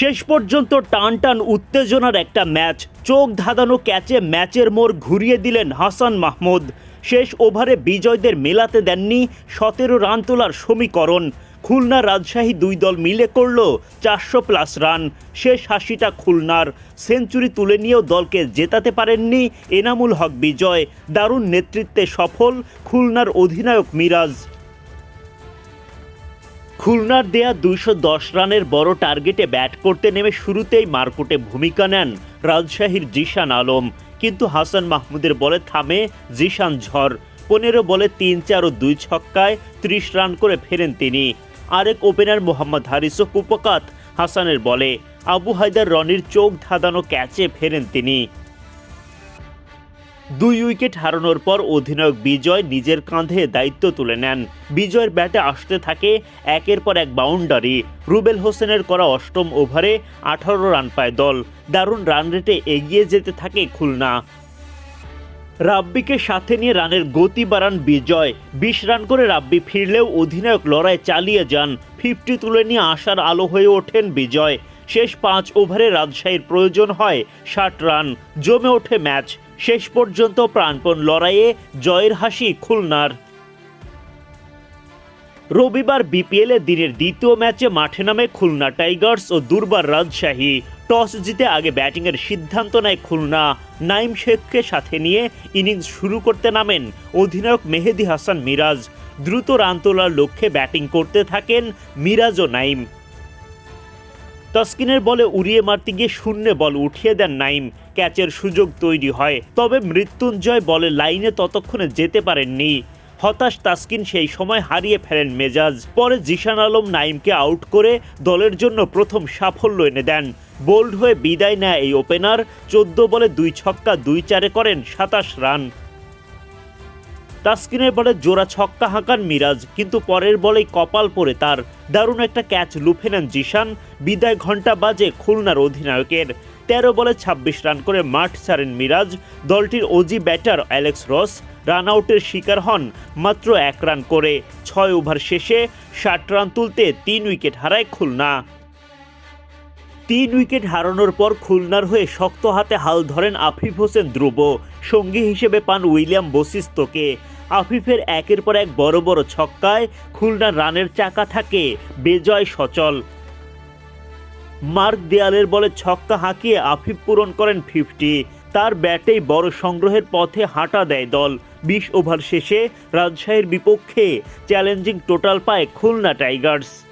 শেষ পর্যন্ত টান টান উত্তেজনার একটা ম্যাচ। চোখ ধাঁধানো ক্যাচে ম্যাচের মোড় ঘুরিয়ে দিলেন হাসান মাহমুদ। শেষ ওভারে বিজয়দের মেলাতে দেননি সতেরো রান তোলার সমীকরণ। খুলনা রাজশাহী দুই দল মিলে করল চারশো প্লাস রান। শেষ হাসিটা খুলনার। সেঞ্চুরি তুলে নিয়েও দলকে জেতাতে পারেননি এনামুল হক বিজয়। দারুণ নেতৃত্বে সফল খুলনার অধিনায়ক মিরাজ। খুলনার দেয়া দুইশো দশ রানের বড় টার্গেটে ব্যাট করতে নেমে শুরুতেই মারকুটে ভূমিকা নেন রাজশাহীর জিশান আলম। কিন্তু হাসান মাহমুদের বলে থামে জিশান ঝড়। পনেরো বলে তিন চার ও দুই ছক্কায় ত্রিশ রান করে ফেরেন তিনি। আরেক ওপেনার মোহাম্মদ হারিসও কুপকাত হাসানের বলে। আবু হায়দার রনির চোখ ধাঁধানো ক্যাচে ফেরেন তিনি। দুই উইকেট হারানোর পর অধিনায়ক বিজয় নিজের কাঁধে দায়িত্ব তুলে নেন। বিজয়ের ব্যাটে আসতে থাকে একের পর এক বাউন্ডারি। রুবেল হোসেনের করা অষ্টম ওভারে আঠারো রান পায় দল। দারুণ রান রেটে এগিয়ে যেতে থাকে খুলনা। রাব্বিকে সাথে নিয়ে রানের গতি বাড়ান বিজয়। বিশ রান করে রাব্বি ফিরলেও অধিনায়ক লড়াই চালিয়ে যান। ফিফটি তুলে নিয়ে আসার আলো হয়ে ওঠেন বিজয়। শেষ পাঁচ ওভারে রাজশাহীর প্রয়োজন হয় ষাট রান। জমে ওঠে ম্যাচ। শেষ পর্যন্ত প্রাণপণ লড়াইয়ে জয়ের হাসি খুলনার। রবিবার বিপিএলে দিনের দ্বিতীয় ম্যাচে মাঠে নামে খুলনা টাইগার্স ও দুর্বার রাজশাহী। টস জিতে আগে ব্যাটিংয়ের সিদ্ধান্ত নেয় খুলনা। নাইম শেখকে সাথে নিয়ে ইনিংস শুরু করতে নামেন অধিনায়ক মেহেদি হাসান মিরাজ। দ্রুত রান তোলার লক্ষ্যে ব্যাটিং করতে থাকেন মিরাজ ও নাইম। তাস্কিনের বলে উড়িয়ে মারতে গিয়ে শূন্যে বল উঠিয়ে দেন নাইম। ক্যাচের সুযোগ তৈরি হয়। তবে মৃত্যুঞ্জয় বলে লাইনে ততক্ষণে যেতে পারেননি। হতাশ তাসকিন সেই সময় হারিয়ে ফেলেন মেজাজ। পরে জিশান আলম নাইমকে আউট করে দলের জন্য প্রথম সাফল্য এনে দেন। বোল্ড হয়ে বিদায় নেয় এই ওপেনার। চোদ্দ বলে দুই ছক্কা দুই চারে করেন সাতাশ রান। তাসকিনের বলে জোড়া ছক্কা হাঁকান মিরাজ, কিন্তু পরের বলেই কপাল পড়ে তার। দারুণ একটা ক্যাচ লুফে নেন জিশান। বিদায় ঘণ্টা বাজে খুলনার অধিনায়কের। তেরো বলে ২৬ রান করে মাঠ ছাড়েন মিরাজ। দলটির Aussie batter Alex Ross. Run আউটের শিকার হন মাত্র এক রান করে ছয় ওভার শেষে ষাট রান তুলতে তিন উইকেট হারায় খুলনা। তিন উইকেট হারানোর পর খুলনার হয়ে শক্ত হাতে হাল ধরেন আফিফ হোসেন ধ্রুব। সঙ্গী হিসেবে পান উইলিয়াম বসিস্তকে আফিফের একের পর এক বড় বড় ছক্কায় খুলনার রানের চাকা থাকে। বেজয় সচল। মার্ক দেয়ালের বলে ছক্কা হাঁকিয়ে আফিফ পূরণ করেন ফিফটি। তার ব্যাটেই বড় সংগ্রহের পথে হাঁটা দেয় দল। বিশ ওভার শেষে রাজশাহীর বিপক্ষে চ্যালেঞ্জিং টোটাল পায় খুলনা টাইগার্স।